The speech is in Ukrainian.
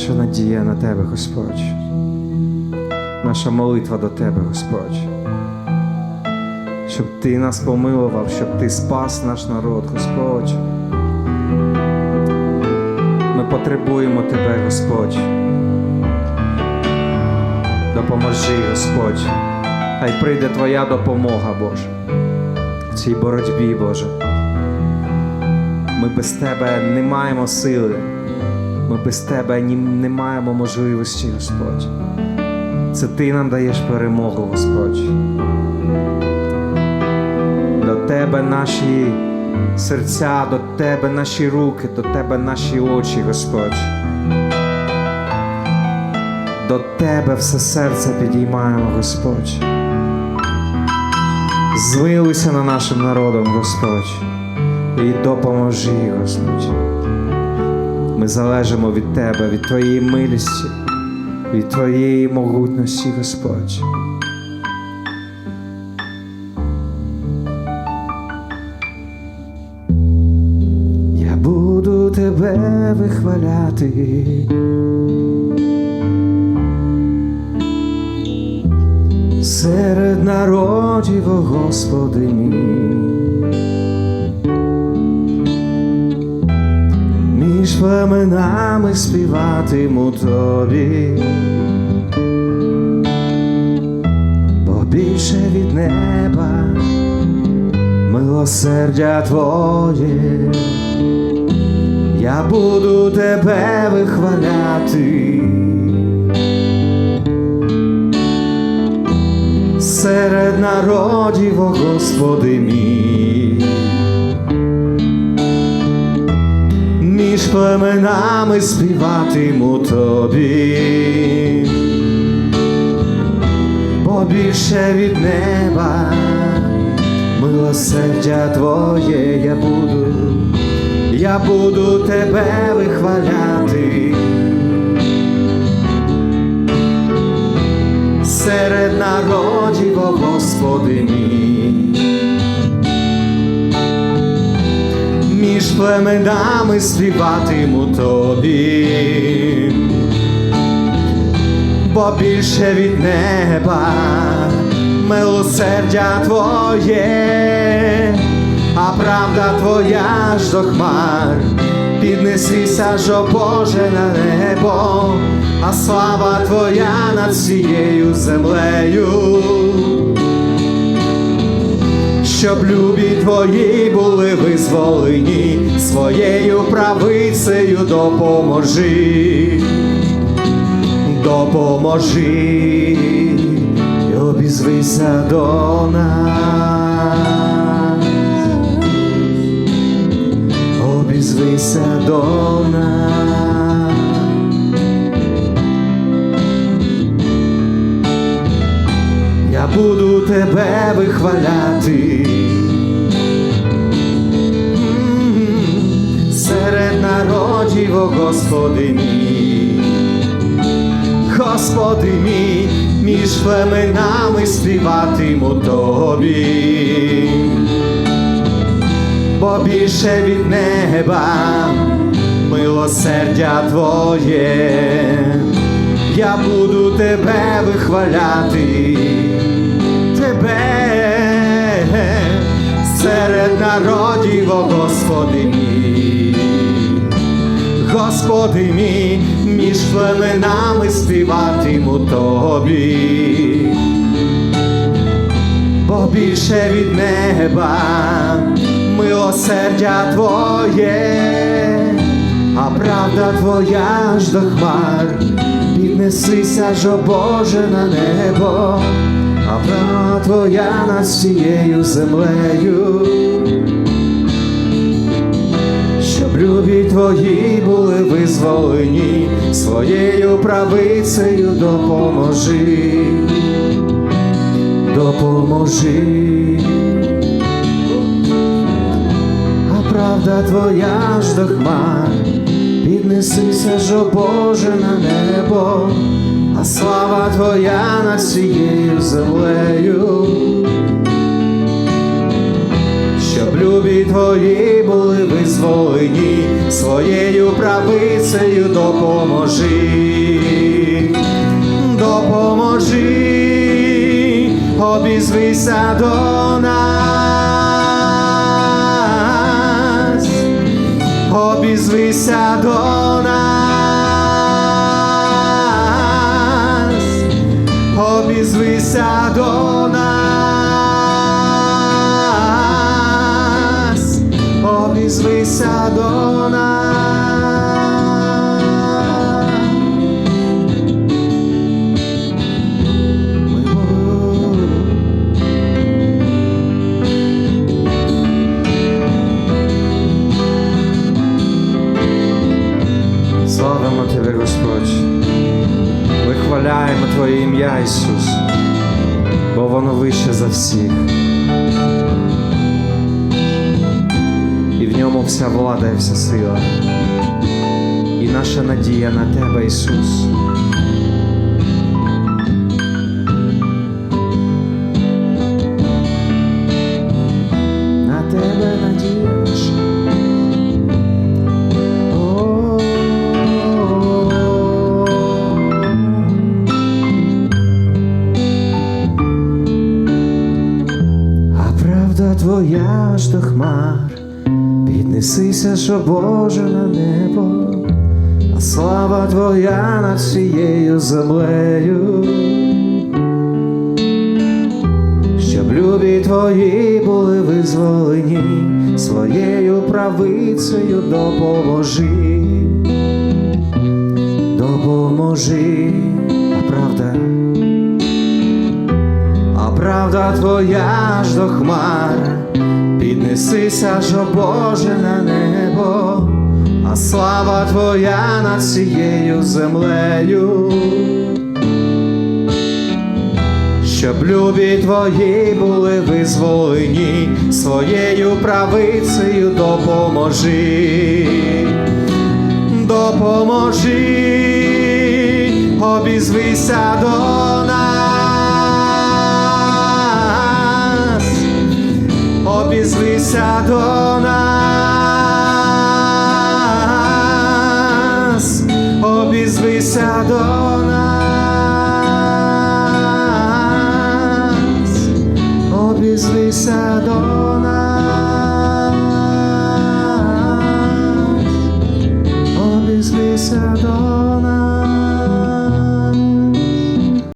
наша надія на Тебе, Господь. Наша молитва до Тебе, Господь. Щоб Ти нас помилував, щоб Ти спас наш народ, Господь. Ми потребуємо Тебе, Господь. Допоможи, Господь. Хай прийде Твоя допомога, Боже, в цій боротьбі, Боже. Ми без Тебе не маємо сили. Ми без Тебе не маємо можливості, Господь. Це Ти нам даєш перемогу, Господь. До Тебе наші серця, до Тебе наші руки, до Тебе наші очі, Господь. До Тебе все серце підіймаємо, Господь. Злилися на нашим народом, Господь, і допоможи, Господь. Ми залежимо від Тебе, від Твоєї милості, від Твоєї могутності, Господь. Я буду Тебе вихваляти. Серед народів, Господи мій. Племенами співатиму тобі, бо більше від неба милосердя твоє, я буду тебе вихваляти. Серед народів, о Господи мій. Між племенами співатиму тобі, бо більше від неба милосердя твоє я буду, я буду тебе вихваляти. Серед народів, о Господи мій. Між племенами співатиму тобі, бо більше від неба милосердя твоє, а правда твоя ж до хмар, піднесися ж, о Боже, на небо, а слава твоя над всією землею щоб любі твої були визволені, своєю правицею допоможи, допоможи, обізвися до нас, обізвися до нас. Тебе вихваляти. Серед народів, о Господи мій, Господи мій, між племенами співатиму тобі, бо більше від неба милосердя Твоє, я буду тебе вихваляти, тебе. Серед народів, о Господи мій, Господи мій, між племенами співатиму тобі, бо більше від неба милосердя Твоє, а правда Твоя ж до хмар, піднесися ж, о Боже, на небо, а правда Твоя над всією землею. Щоб любі твої були визволені, своєю правицею допоможи, допоможи, а правда твоя ж до хмар, піднесися ж, о Боже, на небо, а слава твоя над всією землею. Щоб любі твої були визволені, своєю правицею допоможи, допоможи, обізвися до нас, обізвися до нас, обізвися до нас, обізвися до нас. Ім'я, Ісус, бо воно вище за всіх. І в ньому вся влада і вся сила. І наша надія на Тебе, Ісус. Твоя ж до хмар, піднесися, що Боже на небо, а слава твоя над всією землею, щоб любі твої були визволені, своєю правицею допоможи, допоможи, а правда. Правда твоя ж до хмар, піднесися ж, о Боже, на небо, а слава твоя над всією землею, щоб любі твої були визволені, своєю правицею допоможи, допоможи, обізвися до нас, до нас, обізвися до нас, обізвися до нас,